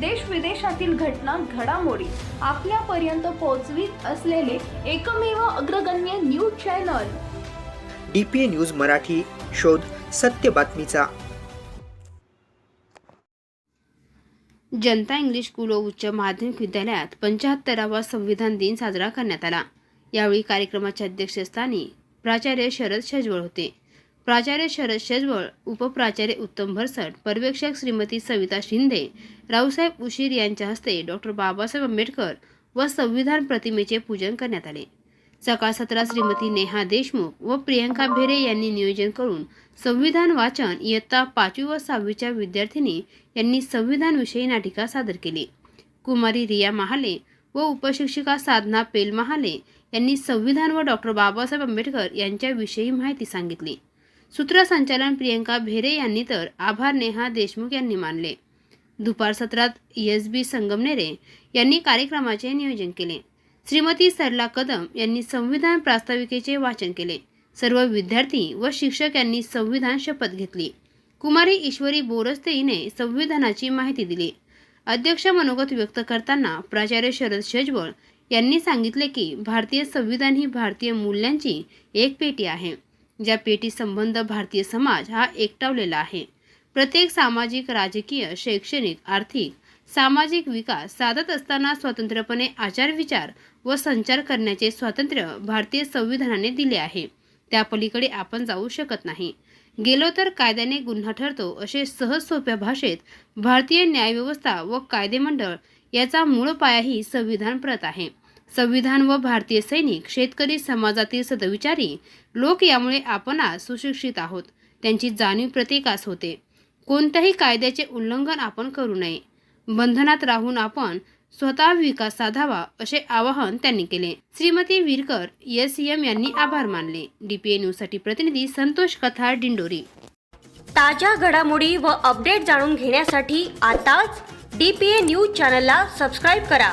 देश विदेशातील घटना घडामोडी आपल्यापर्यंत पोहोचवीत असलेले एकमेव अग्रगण्य news channel. D P A news Marathi शोध सत्य बातमीचा. जनता इंग्लिश स्कूल व उच्च माध्यमिक विद्यालयात पंचाहत्तरावा संविधान दिन साजरा करण्यात आला. यावेळी कार्यक्रमाच्या अध्यक्षस्थानी प्राचार्य शरद शेजवळ होते. प्राचार्य शरद शेजवळ उपप्राचार्य उत्तम भरसट पर्यवेक्षक श्रीमती सविता शिंदे रावसाहेब उशीर यांच्या हस्ते डॉक्टर बाबासाहेब आंबेडकर व संविधान प्रतिमेचे पूजन करण्यात आले. सकाळ सतरा श्रीमती नेहा देशमुख व प्रियंका भेरे यांनी नियोजन करून संविधान वाचन इयत्ता पाचवी व सहावीच्या विद्यार्थिनी यांनी संविधानविषयी नाटिका सादर केली. कुमारी रिया महाले व उपशिक्षिका साधना पेल महाले यांनी संविधान व डॉक्टर बाबासाहेब आंबेडकर यांच्याविषयी माहिती सांगितली. सूत्रसंचालन प्रियंका भेरे यांनी तर आभार नेहा देशमुख यांनी मानले. दुपार सत्रात एस बी संगमनेरे यांनी कार्यक्रमाचे नियोजन केले. श्रीमती सरला कदम यांनी संविधान प्रास्ताविकेचे वाचन केले. सर्व विद्यार्थी व शिक्षक यांनी संविधान शपथ घेतली. कुमारी ईश्वरी बोरस्ते हिने संविधानाची माहिती दिली. अध्यक्ष मनोगत व्यक्त करताना प्राचार्य शरद शेजवळ यांनी सांगितले की भारतीय संविधान ही भारतीय मूल्यांची एक पेटी आहे. ज्या पेटी संबंध भारतीय समाज हा एकटावलेला आहे. प्रत्येक सामाजिक राजकीय शैक्षणिक आर्थिक सामाजिक विकास साधत असताना स्वतंत्रपणे आचारविचार व संचार करण्याचे स्वातंत्र्य भारतीय संविधानाने दिले आहे. त्या पलीकडे आपण जाऊ शकत नाही. गेलो तर कायद्याने गुन्हा ठरतो असे सहज सोप्या भाषेत भारतीय न्यायव्यवस्था व कायदेमंडळ याचा मूळ पायाही संविधान प्रत आहे. संविधान व भारतीय सैनिक शेतकरी समाजातील सदविचारी लोक यामुळे आपण आज सुशिक्षित आहोत. त्यांची जाणीव प्रत्येकास होते. कोणत्याही कायद्याचे उल्लंघन आपण करू नये. बंधनात राहून आपण स्वतः विकास साधावा असे आवाहन त्यांनी केले. श्रीमती विरकर एस एम यांनी आभार मानले. डीपीए न्यूजसाठी प्रतिनिधी संतोष कथा डिंडोरी. ताज्या घडामोडी व अपडेट जाणून घेण्यासाठी आताच डी पी ए न्यूज चॅनलला सबस्क्राईब करा.